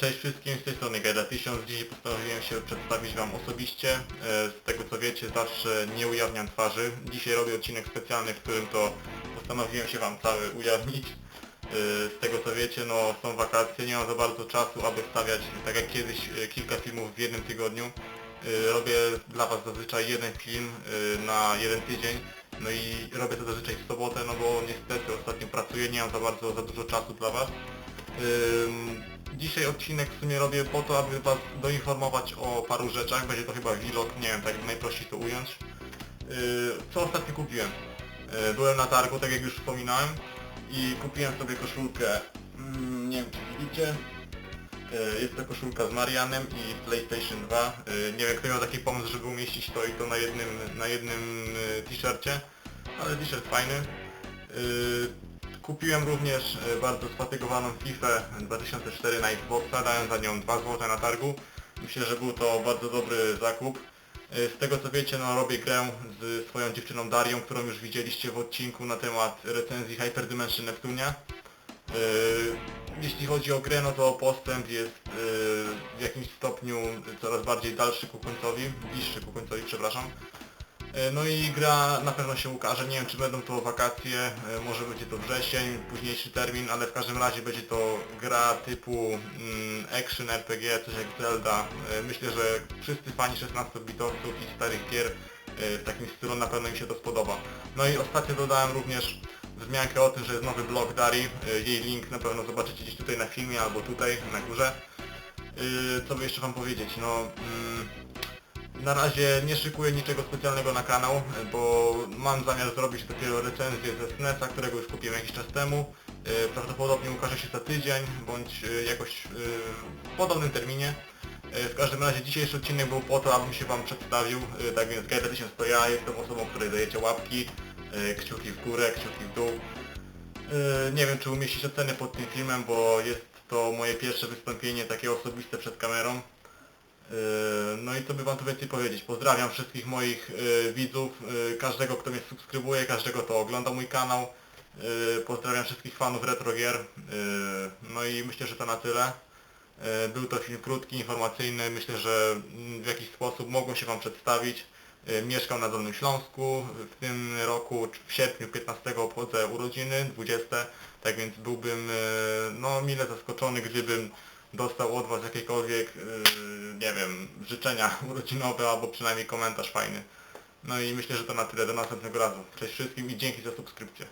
Cześć wszystkim, z tej strony Gajda 1000. Dzisiaj postanowiłem się przedstawić Wam osobiście. E, Z tego co wiecie, zawsze nie ujawniam twarzy. Dzisiaj robię odcinek specjalny, w którym to postanowiłem się Wam cały ujawnić. E, Z tego co wiecie, no są wakacje, nie mam za bardzo czasu, aby stawiać, tak jak kiedyś, e, kilka filmów w jednym tygodniu. Robię dla Was zazwyczaj jeden film na jeden tydzień. No i robię to zazwyczaj w sobotę, no bo niestety ostatnio pracuję, nie mam za bardzo za dużo czasu dla Was. Dzisiaj odcinek w sumie robię po to, aby Was doinformować o paru rzeczach. Będzie to chyba vlog, nie wiem, tak najprościej to ująć. Yy, Co ostatnio kupiłem? Yy, Byłem na targu, tak jak już wspominałem, i kupiłem sobie koszulkę, mm, nie wiem czy widzicie, Yy, jest to koszulka z Marianem i PlayStation 2. Yy, Nie wiem kto miał taki pomysł, żeby umieścić to i to na jednym, na jednym t-shircie, ale t-shirt fajny. Kupiłem również e, bardzo sfatygowaną FIFA 2004 na Xboxa, dałem za nią 2 zł na targu. Myślę, że był to bardzo dobry zakup. E, Z tego co wiecie, no robię grę z swoją dziewczyną Darią, którą już widzieliście w odcinku na temat recenzji Hyperdimension Neptunia. E, Jeśli chodzi o grę, no to postęp jest w jakimś stopniu coraz bardziej dalszy ku końcowi, bliższy ku końcowi, przepraszam. E, No i gra na pewno się ukaże, nie wiem czy będą to wakacje, e, może będzie to wrzesień, późniejszy termin, ale w każdym razie będzie to gra typu mm, action RPG, coś jak Zelda. E, Myślę, że wszyscy fani 16-bitowców i starych gier w takim stylu na pewno im się to spodoba. No i ostatnio dodałem również wzmiankę o tym, że jest nowy blog Dari, jej link na pewno zobaczycie gdzieś tutaj na filmie albo tutaj na górze. Co by jeszcze wam powiedzieć, no... Mm, na razie nie szykuję niczego specjalnego na kanał, bo mam zamiar zrobić dopiero recenzję ze SNES-a, którego już kupiłem jakiś czas temu. E, Prawdopodobnie ukaże się za tydzień, bądź e, jakoś e, w podobnym terminie. W każdym razie dzisiejszy odcinek był po to, abym się Wam przedstawił. Tak więc Gaida 1000 to ja, jestem osobą, której dajecie łapki, kciuki w górę, kciuki w dół. Nie wiem czy umieścić oceny pod tym filmem, bo jest to moje pierwsze wystąpienie takie osobiste przed kamerą. Yy, No i co by wam tu więcej powiedzieć? Pozdrawiam wszystkich moich yy, widzów, yy, każdego kto mnie subskrybuje, każdego kto ogląda mój kanał. Pozdrawiam wszystkich fanów retro gier. Yy, No i myślę, że to na tyle. Był to film krótki, informacyjny. Myślę, że mm, w jakiś sposób mogłem się wam przedstawić. Mieszkam na Dolnym Śląsku. W tym roku w sierpniu 15 obchodzę urodziny, 20. Tak więc byłbym no mile zaskoczony, gdybym dostał od Was jakiekolwiek, yy, nie wiem, życzenia urodzinowe albo przynajmniej komentarz fajny. No i myślę, że to na tyle. Do następnego razu. Cześć wszystkim i dzięki za subskrypcję.